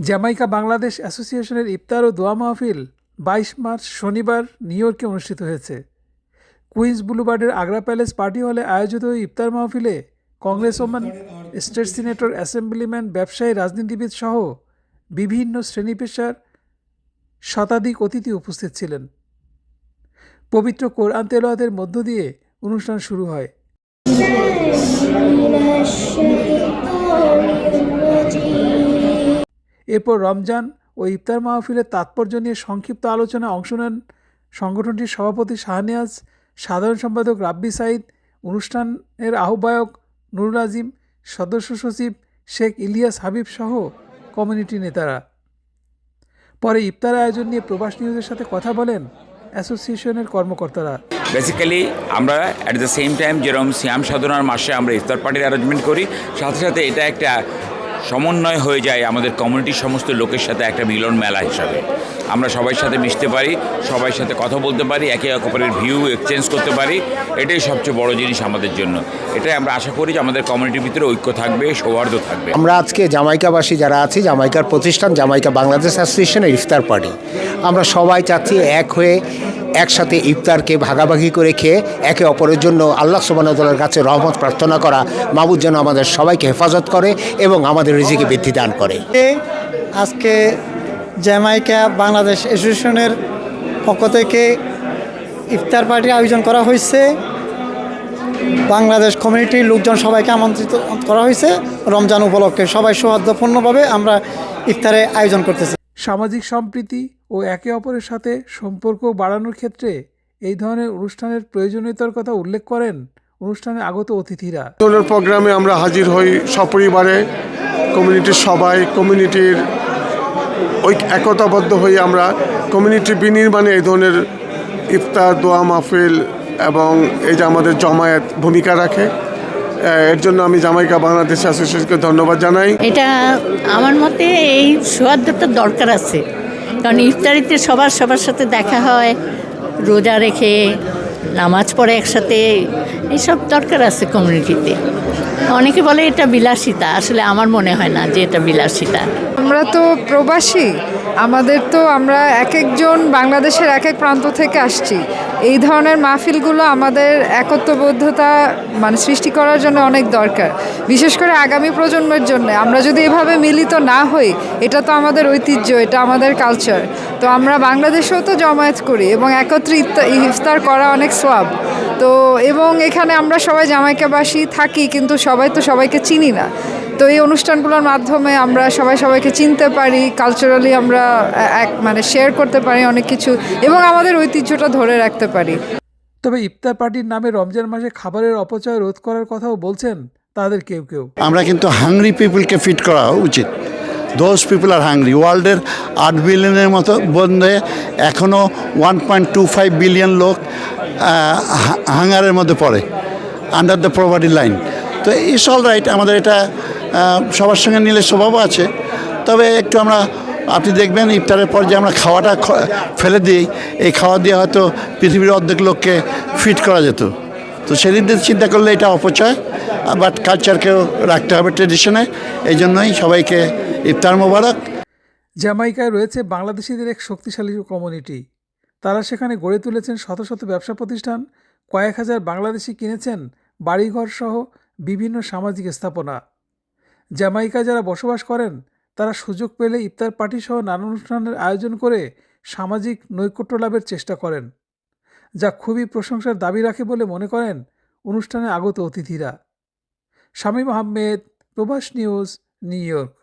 Jamaica Bangladesh অ্যাসোসিয়েশনের ইফতার ও দোয়া মাহফিল বাইশ মার্চ শনিবার নিউ ইয়র্কে অনুষ্ঠিত হয়েছে কুইন্স বুলুবার্ডের আগ্রা প্যালেস পার্টি হলে আয়োজিত ওই ইফতার মাহফিলে congresswoman state senator assemblyman ব্যবসায়ী রাজনীতিবিদ সহ বিভিন্ন শ্রেণী পেশার শতাধিক অতিথি উপস্থিত ছিলেন পবিত্র কোরআন তেলোয়াতের মধ্য দিয়ে অনুষ্ঠান শুরু হয় من الشيطان الرجيم এরপর রমজান ও ইফতার মাহফিলের তাৎপর্য নিয়ে সংক্ষিপ্ত আলোচনায় অংশ নেন সংগঠনটির সভাপতি শাহনেয়াজ, সাধারণ সম্পাদক রাব্বি সাইদ অনুষ্ঠানের আহ্বায়ক নুরুল আজিম, সদস্য সচিব শেখ ইলিয়াস হাবিব সহ কমিউনিটি নেতারা। পরে ইফতার আয়োজন নিয়ে প্রবাস নিউজের সাথে কথা বলেন অ্যাসোসিয়েশনের কর্মকর্তারা। বেসিক্যালি আমরা অ্যাট দ্য সেম টাইম যেরকম শ্যাম সাধনার মাসে আমরা ইফতার পার্টির অ্যারেঞ্জমেন্ট করি, সাথে সাথে এটা একটা সমন্বয় হয়ে যায় আমাদের কমিউনিটির সমস্ত লোকের সাথে একটা মিলন মেলা হিসাবে। আমরা সবার সাথে মিশতে পারি সবার সাথে কথা বলতে পারি, একে অপরের ভিউ এক্সচেঞ্জ করতে পারি। এটাই সবচেয়ে বড় জিনিস আমাদের জন্য। এটাই আমরা আশা করি যে আমাদের কমিউনিটির ভিতরে ঐক্য থাকবে, সৌহার্দ্য থাকবে। আমরা আজকে জামাইকাবাসী যারা আছি, জামাইকার প্রতিষ্ঠান জামাইকা বাংলাদেশ অ্যাসোসিয়েশনের ইফতার পার্টি। আমরা সবাই চাচ্ছি এক হয়ে একসাথে ইফতারকে ভাগাভাগি করে খেয়ে একে অপরের জন্য আল্লাহ সুবাহতালার কাছে রহমত প্রার্থনা করা মাবুদ যেন আমাদের সবাইকে হেফাজত করে এবং আমাদের রিজিকে বৃদ্ধি দান করে। এ আজকে জ্যামাইকা বাংলাদেশ অ্যাসোসিয়েশনের পক্ষ থেকে ইফতার পার্টির আয়োজন করা হয়েছে। বাংলাদেশ কমিউনিটির লোকজন সবাইকে আমন্ত্রিত করা হয়েছে। রমজান উপলক্ষে সবাই সৌহার্দ্যপূর্ণভাবে আমরা ইফতারে আয়োজন করতেছি। সামাজিক সম্প্রীতি ও একে অপরের সাথে সম্পর্ক বাড়ানোর ক্ষেত্রে এই ধরনের অনুষ্ঠানের প্রয়োজনীয়তার কথা উল্লেখ করেন অনুষ্ঠানে আগত অতিথিরা। দোলের প্রোগ্রামে আমরা হাজির হই সপরিবারে কমিউনিটির সবাই কমিউনিটির ওই একতাবদ্ধ হয়ে আমরা কমিউনিটি বিনির্মাণে এই ধরনের ইফতার দোয়া মাহফিল এবং এই যে আমাদের জমায়েত ভূমিকা রাখে। এর জন্য আমি জামাইকা বাংলাদেশ অ্যাসোসিয়েশনকে ধন্যবাদ জানাই। এটা আমার মতে এই সৌহার্দ্যতার দরকার আছে। কারণ ইফতারিতে সবার সবার সাথে দেখা হয়, রোজা রেখে, নামাজ পড়ে একসাথে, এইসব দরকার আছে কমিউনিটিতে অনেকে বলে এটা বিলাসিতা, আসলে আমার মনে হয় না যে এটা বিলাসিতা। আমরা তো প্রবাসী। আমাদের তো আমরা এক একজন বাংলাদেশের এক এক প্রান্ত থেকে আসছি। এই ধরনের মাহফিলগুলো আমাদের একত্ববদ্ধতা মানে সৃষ্টি করার জন্য অনেক দরকার। বিশেষ করে আগামী প্রজন্মের জন্য। আমরা যদি এভাবে মিলিত না হই, এটা তো আমাদের ঐতিহ্য, এটা আমাদের কালচার তো আমরা বাংলাদেশেও তো জমায়েত করি এবং একত্রে ইফতার করা অনেক সোয়াব। তো এবং এখানে আমরা সবাই জামাইকাবাসী থাকি, কিন্তু সবাই তো সবাইকে চিনি না। তো এই অনুষ্ঠানগুলোর মাধ্যমে আমরা সবাই সবাইকে চিনতে পারি কালচারালি আমরা এক মানে শেয়ার করতে পারি অনেক কিছু এবং আমাদের ঐতিহ্যটা ধরে রাখতে পারি। তবে ইফতার পার্টির নামে রমজান মাসে খাবারের অপচয় রোধ করার কথাও বলছেন তাদের কেউ কেউ। আমরা কিন্তু হাংরি পিপুলকে ফিট করা উচিত। দোজ পিপুল আর হাংরি ওয়ার্ল্ডের আট বিলিয়নের মতো বন্ধে এখনও one point two five billion লোক হাঙ্গারের মধ্যে পড়ে আন্ডার দ্য প্রভার্টি লাইন তো ইটস অল রাইট আমাদের এটা সবার সঙ্গে নিলে স্বভাবও আছে। তবে একটু আমরা, আপনি দেখবেন ইফতারের পর যে আমরা খাওয়াটা ফেলে দিই, এই খাওয়া দিয়ে হয়তো পৃথিবীর অর্ধেক লোককে ফিট করা যেত। তো সেদিক দিয়ে চিন্তা করলে এটা অপচয় বাট কালচারকেও রাখতে হবে ট্রেডিশনে এই জন্যই সবাইকে ইফতার মোবারক। জ্যামাইকায় রয়েছে বাংলাদেশিদের এক শক্তিশালী কমিউনিটি তারা সেখানে গড়ে তুলেছেন শত শত ব্যবসা প্রতিষ্ঠান, কয়েক হাজার বাংলাদেশি কিনেছেন বাড়িঘর সহ বিভিন্ন সামাজিক স্থাপনা। জ্যামাইকায় যারা বসবাস করেন, তারা সুযোগ পেলে ইফতার পার্টি সহ নানা অনুষ্ঠানের আয়োজন করে সামাজিক নৈকট্য লাভের চেষ্টা করেন, যা খুবই প্রশংসার দাবি রাখে বলে মনে করেন অনুষ্ঠানে আগত অতিথিরা। শামীম আহমেদ প্রবাস নিউজ, নিউ ইয়র্ক।